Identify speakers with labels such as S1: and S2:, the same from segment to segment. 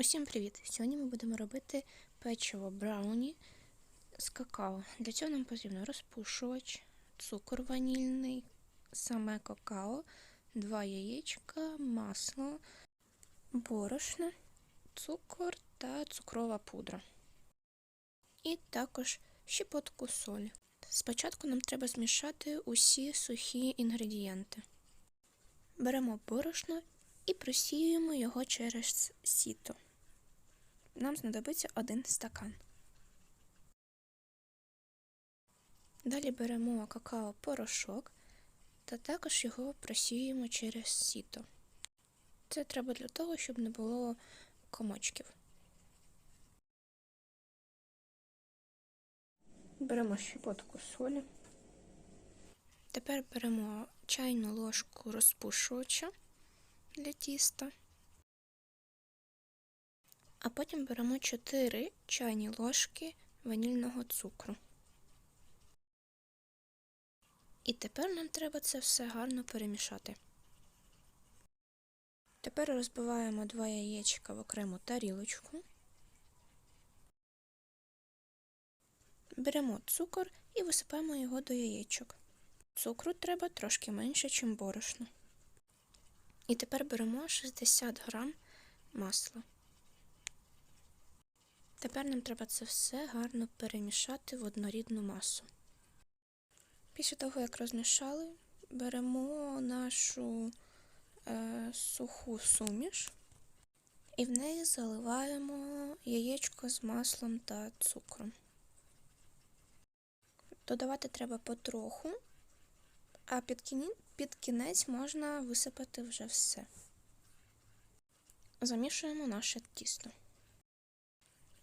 S1: Усім привіт! Сьогодні ми будемо робити печиво брауні з какао. Для цього нам потрібно розпушувач, цукор ванільний, саме какао, два яєчка, масло, борошно, цукор та цукрова пудра. І також щепотку солі. Спочатку нам треба змішати усі сухі інгредієнти. Беремо борошно і просіюємо його через сіто. Нам знадобиться один стакан. Далі беремо какао-порошок та також його просіюємо через сіто. Це треба для того, щоб не було комочків. Беремо щепотку солі. Тепер беремо чайну ложку розпушувача для тіста. А потім беремо 4 чайні ложки ванільного цукру. І тепер нам треба це все гарно перемішати. Тепер розбиваємо два яєчка в окрему тарілочку. Беремо цукор і висипаємо його до яєчок. Цукру треба трошки менше, ніж борошно. І тепер беремо 60 грам масла. Тепер нам треба це все гарно перемішати в однорідну масу. Після того, як розмішали, беремо нашу е, суху суміш і в неї заливаємо яєчко з маслом та цукром. Додавати треба потроху, а під кінець, під кінець можна висипати вже все. Замішуємо наше тісто.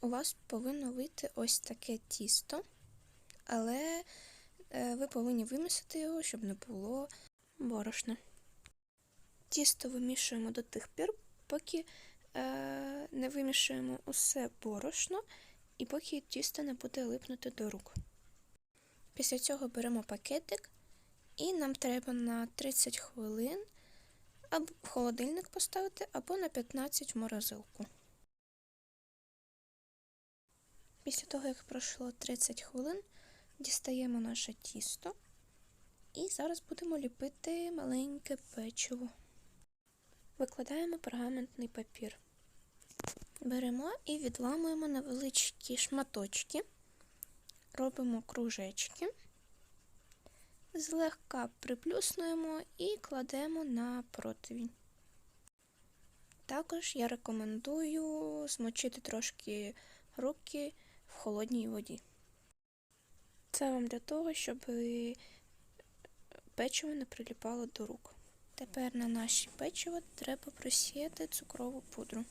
S1: У вас повинно вийти ось таке тісто, але е, ви повинні вимісити його, щоб не було борошна. Тісто вимішуємо до тих пір, поки е, не вимішуємо усе борошно і поки тісто не буде липнути до рук. Після цього беремо пакетик, і нам треба на 30 хвилин або в холодильник поставити, або на 15 в морозилку. Після того, як пройшло 30 хвилин, дістаємо наше тісто і зараз будемо ліпити маленьке печиво. Викладаємо пергаментний папір. Беремо і відламуємо невеличкі шматочки, робимо кружечки, злегка приплюснуємо і кладемо на противінь. Також я рекомендую змочити трошки руки в холодній воді. Це вам для того, щоб печиво не приліпало до рук. Тепер на наші печиво треба просіяти цукрову пудру.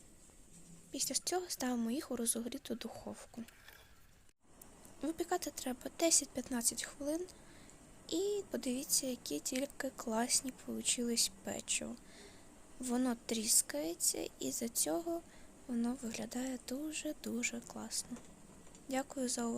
S1: Після цього ставимо їх у розогріту духовку. Випікати треба 10-15 хвилин. І подивіться, які тільки класні получились печиво. Воно тріскається і за цього воно виглядає дуже-дуже класно. Дякую за увагу.